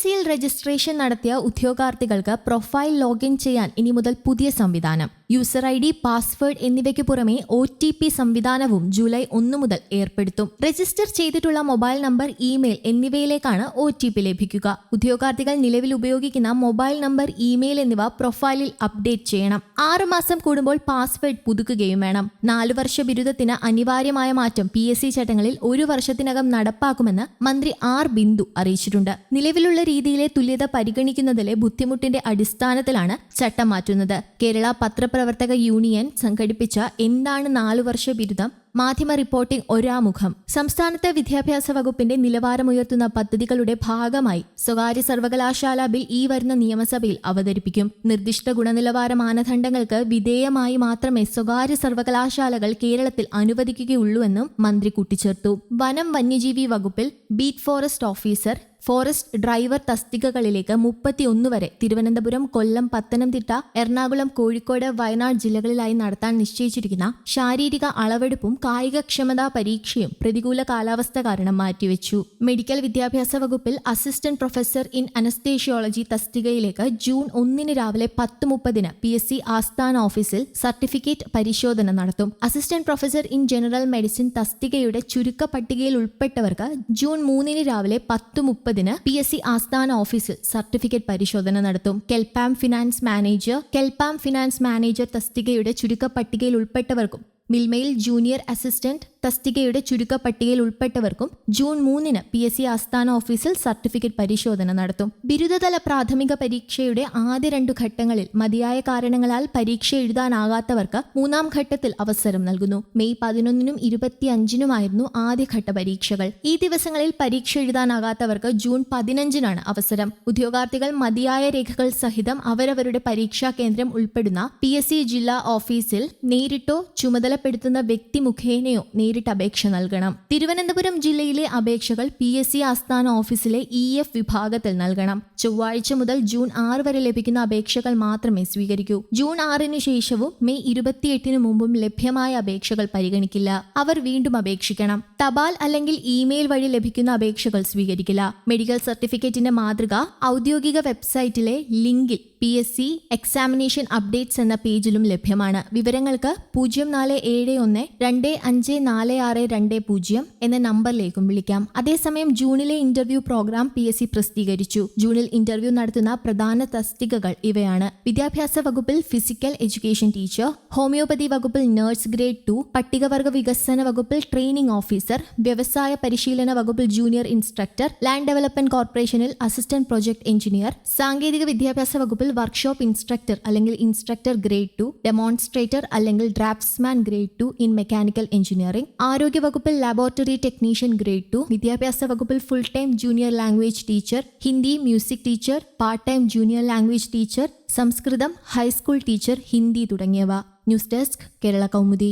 സിയിൽ രജിസ്ട്രേഷൻ നടത്തിയ ഉദ്യോഗാർത്ഥികൾക്ക് പ്രൊഫൈൽ ലോഗിൻ ചെയ്യാൻ ഇനി മുതൽ പുതിയ സംവിധാനം. യൂസർ ഐ ഡി പാസ്വേഡ് എന്നിവയ്ക്ക് പുറമെ ഒ ടി പി സംവിധാനവും ജൂലൈ ഒന്ന് മുതൽ ഏർപ്പെടുത്തും. രജിസ്റ്റർ ചെയ്തിട്ടുള്ള മൊബൈൽ നമ്പർ ഇമെയിൽ എന്നിവയിലേക്കാണ് ഒ ടി പി ലഭിക്കുക. ഉദ്യോഗാർത്ഥികൾ നിലവിൽ ഉപയോഗിക്കുന്ന മൊബൈൽ നമ്പർ ഇമെയിൽ എന്നിവ പ്രൊഫൈലിൽ അപ്ഡേറ്റ് ചെയ്യണം. ആറുമാസം കൂടുമ്പോൾ പാസ്വേഡ് പുതുക്കുകയും വേണം. നാലു വർഷ ബിരുദത്തിന് അനിവാര്യമായ മാറ്റം പി എസ് സി ചട്ടങ്ങളിൽ ഒരു വർഷത്തിനകം നടപ്പാക്കുമെന്ന് മന്ത്രി ആർ ബിന്ദു അറിയിച്ചിട്ടുണ്ട്. നിലവിലുള്ള രീതിയിലെ തുല്യത പരിഗണിക്കുന്നതിലെ ബുദ്ധിമുട്ടിന്റെ അടിസ്ഥാനത്തിലാണ് ചട്ടം മാറ്റുന്നത്. കേരള പത്രപ്രവർത്തക യൂണിയൻ സംഘടിപ്പിച്ച എന്താണ് നാലു വർഷ ബിരുദം? മാധ്യമ റിപ്പോർട്ടിംഗ് ഒരാമുഖം. സംസ്ഥാനത്തെ വിദ്യാഭ്യാസ വകുപ്പിന്റെ നിലവാരമുയർത്തുന്ന പദ്ധതികളുടെ ഭാഗമായി സ്വകാര്യ സർവകലാശാല ബിൽ ഈ വരുന്ന നിയമസഭയിൽ അവതരിപ്പിക്കും. നിർദ്ദിഷ്ട ഗുണനിലവാര മാനദണ്ഡങ്ങൾക്ക് വിധേയമായി മാത്രമേ സ്വകാര്യ സർവകലാശാലകൾ കേരളത്തിൽ അനുവദിക്കുകയുള്ളൂവെന്നും മന്ത്രി കൂട്ടിച്ചേർത്തു. വനം വന്യജീവി വകുപ്പിൽ beat forest officer forest driver തസ്തികകളിലേക്ക് മുപ്പത്തിയൊന്ന് വരെ തിരുവനന്തപുരം കൊല്ലം പത്തനംതിട്ട എറണാകുളം കോഴിക്കോട് വയനാട് ജില്ലകളിലായി നടത്താൻ നിശ്ചയിച്ചിരിക്കുന്ന ശാരീരിക അളവെടുപ്പും കായികക്ഷമതാ പരീക്ഷയും പ്രതികൂല കാലാവസ്ഥ കാരണം മാറ്റിവെച്ചു. മെഡിക്കൽ വിദ്യാഭ്യാസ വകുപ്പിൽ അസിസ്റ്റന്റ് പ്രൊഫസർ ഇൻ അനസ്തേഷ്യോളജി തസ്തികയിലേക്ക് ജൂൺ ഒന്നിന് രാവിലെ പത്ത് മുപ്പതിന് പി എസ് സി ആസ്ഥാന ഓഫീസിൽ സർട്ടിഫിക്കറ്റ് പരിശോധന നടത്തും. Assistant professor in general medicine തസ്തികയുടെ ചുരുക്ക പട്ടികയിൽ ഉൾപ്പെട്ടവർക്ക് ജൂൺ മൂന്നിന് രാവിലെ പത്ത് മുപ്പതിന് പി എസ് സി ആസ്ഥാന ഓഫീസിൽ സർട്ടിഫിക്കറ്റ് പരിശോധന നടത്തും. Kelpam finance manager Kelpam finance manager തസ്തികയുടെ ചുരുക്ക പട്ടികയിൽ ഉൾപ്പെട്ടവർക്കും മിൽമയിൽ ജൂനിയർ അസിസ്റ്റന്റ് തസ്തികയുടെ ചുരുക്ക പട്ടികയിൽ ഉൾപ്പെട്ടവർക്കും ജൂൺ മൂന്നിന് പി എസ് സി ആസ്ഥാന ഓഫീസിൽ സർട്ടിഫിക്കറ്റ് പരിശോധന നടത്തും. ബിരുദതല പ്രാഥമിക പരീക്ഷയുടെ ആദ്യ രണ്ടു ഘട്ടങ്ങളിൽ മതിയായ കാരണങ്ങളാൽ പരീക്ഷ എഴുതാനാകാത്തവർക്ക് മൂന്നാം ഘട്ടത്തിൽ അവസരം നൽകുന്നു. മെയ് പതിനൊന്നിനും ഇരുപത്തിയഞ്ചിനുമായിരുന്നു ആദ്യഘട്ട പരീക്ഷകൾ. ഈ ദിവസങ്ങളിൽ പരീക്ഷ എഴുതാനാകാത്തവർക്ക് ജൂൺ പതിനഞ്ചിനാണ് അവസരം. ഉദ്യോഗാർത്ഥികൾ മതിയായ രേഖകൾ സഹിതം അവരവരുടെ പരീക്ഷാ കേന്ദ്രം ഉൾപ്പെടുന്ന പി ജില്ലാ ഓഫീസിൽ നേരിട്ടോ ചുമതലപ്പെടുത്തുന്ന വ്യക്തി മുഖേനയോ നേരിട്ട് അപേക്ഷ നൽകണം. തിരുവനന്തപുരം ജില്ലയിലെ അപേക്ഷകൾ പി എസ് സി ആസ്ഥാന ഓഫീസിലെ ഇ എഫ് വിഭാഗത്തിൽ നൽകണം. ചൊവ്വാഴ്ച മുതൽ ജൂൺ ആറ് വരെ ലഭിക്കുന്ന അപേക്ഷകൾ മാത്രമേ സ്വീകരിക്കൂ. ജൂൺ ആറിന് ശേഷവും മെയ് ഇരുപത്തിയെട്ടിന് മുമ്പും ലഭ്യമായ അപേക്ഷകൾ പരിഗണിക്കില്ല. അവർ വീണ്ടും അപേക്ഷിക്കണം. തപാൽ അല്ലെങ്കിൽ ഇമെയിൽ വഴി ലഭിക്കുന്ന അപേക്ഷകൾ സ്വീകരിക്കില്ല. മെഡിക്കൽ സർട്ടിഫിക്കറ്റിന്റെ മാതൃക ഔദ്യോഗിക വെബ്സൈറ്റിലെ ലിങ്കിൽ P S C examination updates എന്ന പേജിലും ലഭ്യമാണ്. വിവരങ്ങൾക്ക് പൂജ്യം നാല് ഏഴ് ഒന്ന് രണ്ട് അഞ്ച് നാല് ആറ് രണ്ട് പൂജ്യം എന്ന നമ്പറിലേക്കും വിളിക്കാം. അതേസമയം ജൂണിലെ interview programme P S C പ്രസിദ്ധീകരിച്ചു. ജൂണിൽ ഇന്റർവ്യൂ നടത്തുന്ന പ്രധാന തസ്തികകൾ ഇവയാണ്. വിദ്യാഭ്യാസ വകുപ്പിൽ ഫിസിക്കൽ എഡ്യൂക്കേഷൻ ടീച്ചർ ഹോമിയോപ്പതി വകുപ്പിൽ നഴ്സ് ഗ്രേഡ് ടു പട്ടികവർഗ വികസന വകുപ്പിൽ ട്രെയിനിംഗ് ഓഫീസർ വ്യവസായ പരിശീലന വകുപ്പിൽ ജൂനിയർ ഇൻസ്ട്രക്ടർ ലാൻഡ് ഡെവലപ്മെന്റ് കോർപ്പറേഷനിൽ അസിസ്റ്റന്റ് പ്രൊജക്ട് എഞ്ചിനീയർ സാങ്കേതിക വിദ്യാഭ്യാസ വകുപ്പിൽ വർക്ക്ഷോപ്പ് ഇൻസ്ട്രക്ടർ അല്ലെങ്കിൽ ഇൻസ്ട്രക്ടർ ഗ്രേഡ് ടു ഡെമോൺസ്ട്രേറ്റർ അല്ലെങ്കിൽ draughtsman grade two in mechanical engineering ആരോഗ്യ വകുപ്പിൽ ലബോറട്ടറി ടെക്നീഷ്യൻ ഗ്രേഡ് ടു വിദ്യാഭ്യാസ വകുപ്പിൽ full time junior language teacher Hindi music teacher part time junior language teacher സംസ്കൃതം high school teacher Hindi തുടങ്ങിയവ. News desk Kerala Kaumudi